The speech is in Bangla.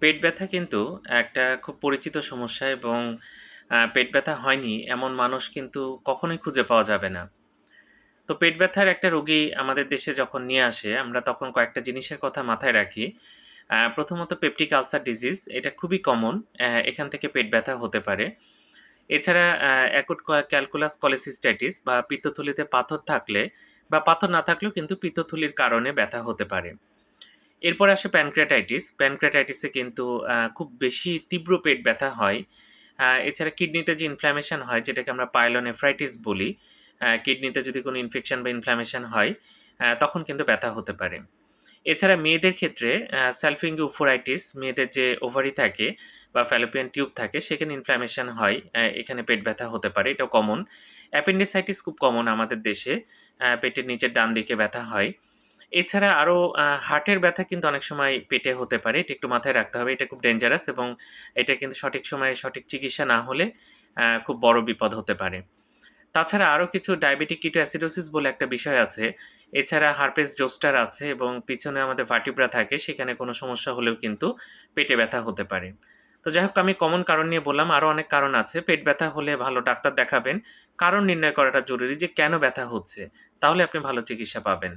পেট ব্যথা কিন্তু একটা খুব পরিচিত সমস্যা এবং পেট ব্যথা হয়নি এমন মানুষ কিন্তু কখনোই খুঁজে পাওয়া যাবে না। তো পেট ব্যথার একটা রোগী আমাদের দেশে যখন নিয়ে আসে, আমরা তখন কয়েকটা জিনিসের কথা মাথায় রাখি। প্রথমত পেপটিক আলসার ডিজিজ এটা খুবই কমন। এখান থেকে পেট ব্যথা হতে পারে। এছাড়া অ্যাকুট ক্যালকুলাস কলিসিস্টাইটিস বা পিত্তথলিতে পাথর থাকলে বা পাথর না থাকলেও কিন্তু পিত্তথলির কারণে ব্যথা হতে পারে। এরপরে আসে প্যানক্রিয়াটাইটিস। প্যানক্রিয়াটাইটিসে কিন্তু খুব বেশি তীব্র পেট ব্যথা হয়। এছাড়া কিডনিতে যে ইনফ্ল্যামেশন হয় যেটাকে আমরা পাইলোনেফ্রাইটিস বলি। কিডনিতে যদি কোনো ইনফেকশন বা ইনফ্ল্যামেশন হয়, তখন কিন্তু ব্যথা হতে পারে। এছাড়া মেয়েদের ক্ষেত্রে আ উফোরাইটিস মেয়েদের যে ওভারি থাকে বা ফ্যালোপিয়ান টিউব থাকে সেখানে ইনফ্ল্যামেশন হয়। এখানে পেট ব্যথা হতে পারে। এটাও কমন। অ্যাপেন্ডিসাইটিস খুব কমন আমাদের দেশে। পেটের নিচের ডান দিকে ব্যথা হয়। এছাড়া আরও হার্টের ব্যথা কিন্তু অনেক সময় পেটে হতে পারে। এটা একটু মাথায় রাখতে হবে। এটা খুব ডেঞ্জারাস এবং এটা কিন্তু সঠিক সময়ে সঠিক চিকিৎসা না হলে খুব বড় বিপদ হতে পারে। তাছাড়া আরও কিছু ডায়াবেটিক কিটো অ্যাসিডোসিস বলে একটা বিষয় আছে। এছাড়া হার্পেস জোস্টার আছে এবং পিছনে আমাদের ভার্টিব্রা থাকে। সেখানে কোনো সমস্যা হলেও কিন্তু পেটে ব্যথা হতে পারে। তো যাই হোক, আমি কমন কারণ নিয়ে বললাম। আরও অনেক কারণ আছে। পেট ব্যথা হলে ভালো ডাক্তার দেখাবেন। কারণ নির্ণয় করাটা জরুরি যে কেন ব্যথা হচ্ছে? তাহলে আপনি ভালো চিকিৎসা পাবেন।